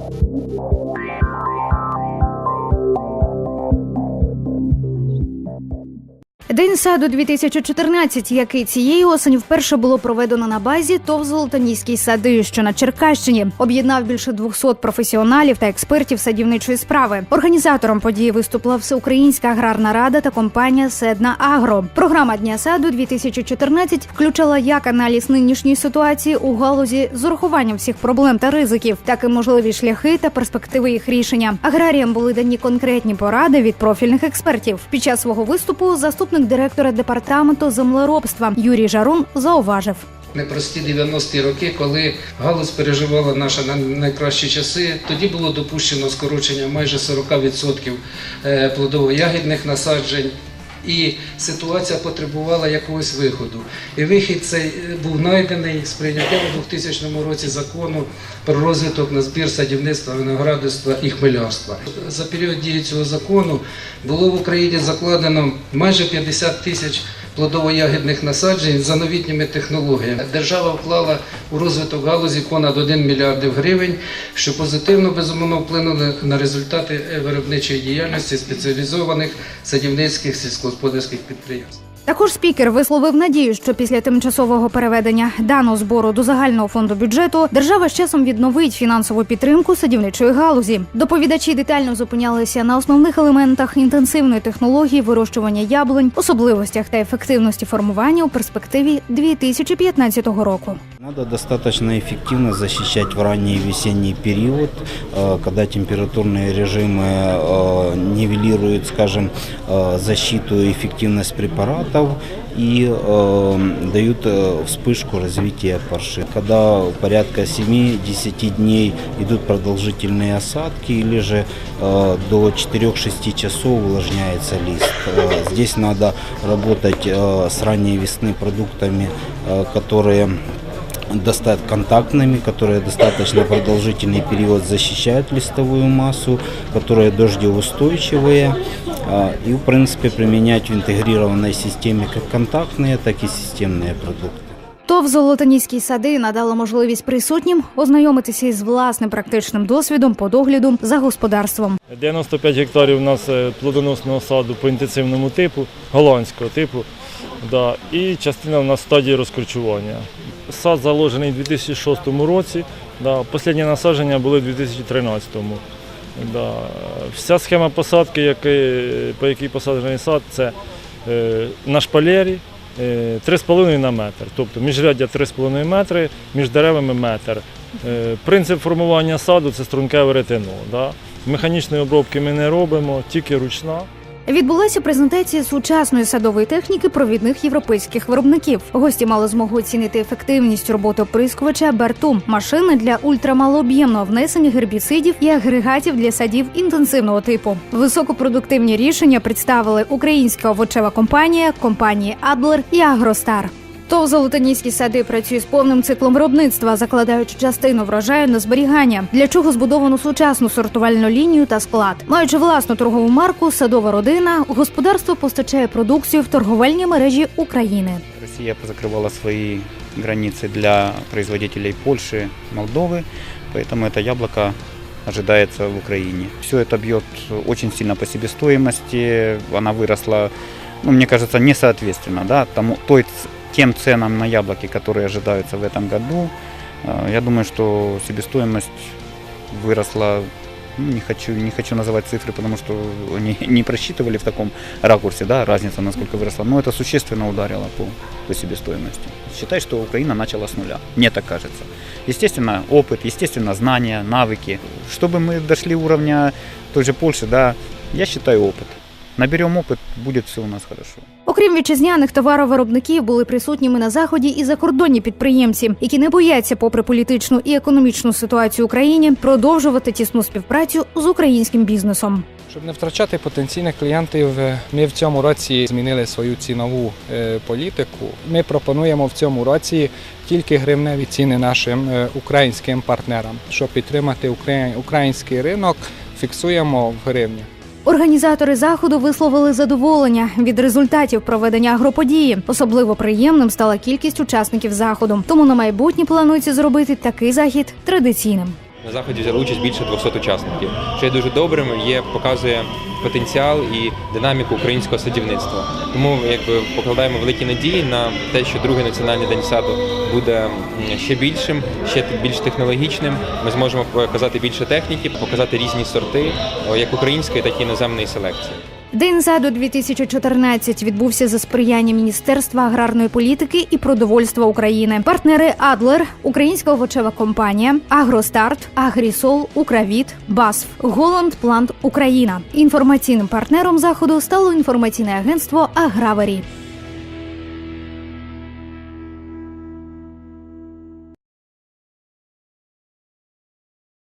Thank you. День саду 2014, який цієї осені вперше було проведено на базі ТОВ Золотоніський сади, що на Черкащині об'єднав більше 200 професіоналів та експертів садівничої справи. Організатором події виступила Всеукраїнська аграрна рада та компанія Седна Агро. Програма Дня саду 2014 включала як аналіз нинішньої ситуації у галузі з урахуванням всіх проблем та ризиків, так і можливі шляхи та перспективи їх рішення. Аграріям були дані конкретні поради від профільних експертів. Під час свого виступу заступник директора департаменту землеробства Юрій Жарун зауважив. Непрості 90-ті роки, коли галузь переживала наші на- найкращі часи, тоді було допущено скорочення майже 40% е, плодово-ягідних насаджень. І ситуація потребувала якогось виходу. І вихід цей е, був знайдений з прийняттям у 2000 році закону про розвиток на збір садівництва, виноградарства і хмелярства. За період дії цього закону було в Україні закладено майже 50 тисяч плодово-ягідних насаджень за новітніми технологіями. Держава вклала у розвиток галузі понад 1 мільярд гривень, що позитивно безумовно вплинули на результати виробничої діяльності спеціалізованих садівницьких сільськогосподарських підприємств. Також спікер висловив надію, що після тимчасового переведення даного збору до загального фонду бюджету держава з часом відновить фінансову підтримку садівничої галузі. Доповідачі детально зупинялися на основних елементах інтенсивної технології вирощування яблунь, особливостях та ефективності формування у перспективі 2015 року. Надо достаточно эффективно защищать в ранний весенний период, э, когда температурные режимы э, нивелируют, скажем, э, защиту и эффективность препаратов и э, дают э, вспышку развития парши. Когда порядка 7-10 дней идут продолжительные осадки или же э, до 4-6 часов увлажняется лист. Э, Здесь надо работать э, с ранней весны продуктами, э, которые доста- контактными, которые достаточно продолжительный период защищают листовую массу, которые дождеустойчивые. а, И, в принципе, применять в интегрированной системе как контактные, так и системные продукты. ТОВ Золотоніські сади надало можливість присутнім ознайомитися із власним практичним досвідом по догляду за господарством. 95 гектарів у нас е, плодоносного саду по інтенсивному типу, голландського типу. Да, і частина у нас в стадії розкорчування. Сад заложений у 2006 році, да, останнє насадження були у 2013. Да. Вся схема посадки, який, по якій посаджений сад, це е, на шпалері е, 3,5 на метр. Тобто міжряддя 3,5 метри, між деревами метр. Е, Принцип формування саду це струнке веретено. Да? Механічної обробки ми не робимо, тільки ручна. Відбулася презентація сучасної садової техніки провідних європейських виробників. Гості мали змогу оцінити ефективність роботи оприскувача Бертум, машини для ультрамалооб'ємного внесення гербіцидів і агрегатів для садів інтенсивного типу. Високопродуктивні рішення представили українська овочева компанія, компанії Адлер і Агростар. ТОВ Золотоніські сади працює з повним циклом виробництва, закладаючи частину врожаю на зберігання, для чого збудовано сучасну сортувальну лінію та склад. Маючи власну торгову марку, садова родина, господарство постачає продукцію в торговельні мережі України. Россия позакрывала свои границы для производителей Польши, Молдовы, поэтому это яблоко ожидается в Украине. Все это бьет очень сильно по себестоимости, она выросла, ну, мне кажется, несоответственно да, тому, той, ц- тем ценам на яблоки, которые ожидаются в этом году. Э, Я думаю, что себестоимость выросла, ну, не хочу, не хочу называть цифры, потому что они не просчитывали в таком ракурсе, да, разница насколько выросла, но это существенно ударило по, по себестоимости. Считай, что Украина начала с нуля, мне так кажется. Естественно, опыт, естественно, знания, навыки. Чтобы мы дошли уровня той же Польши, да, я считаю опыт. Наберем опыт, будет все у нас хорошо. Окрім вітчизняних товаровиробників, були присутніми на заході і закордонні підприємці, які не бояться, попри політичну і економічну ситуацію в Україні, продовжувати тісну співпрацю з українським бізнесом. Щоб не втрачати потенційних клієнтів, е, ми в цьому році змінили свою цінову е, політику. Ми пропонуємо в цьому році тільки гривневі ціни нашим е, українським партнерам. Щоб підтримати український ринок, фіксуємо в гривні. Організатори заходу висловили задоволення від результатів проведення агроподії. Особливо приємним стала кількість учасників заходу. Тому на майбутнє планується зробити такий захід традиційним. На заході взяли участь більше 200 учасників, що є дуже добрим, є показує потенціал і динаміку українського садівництва. Тому якби покладаємо великі надії на те, що другий національний день саду буде ще більшим, ще більш технологічним. Ми зможемо показати більше техніки, показати різні сорти, як української, так і іноземної селекції. День заду 2014 відбувся за сприяння Міністерства аграрної політики і продовольства України. Партнери Адлер, Українська овочева компанія, Агростарт, Агрісол, Укравіт, Басф, Голланд Плант Україна. Інформаційним партнером заходу стало інформаційне агентство Агравері.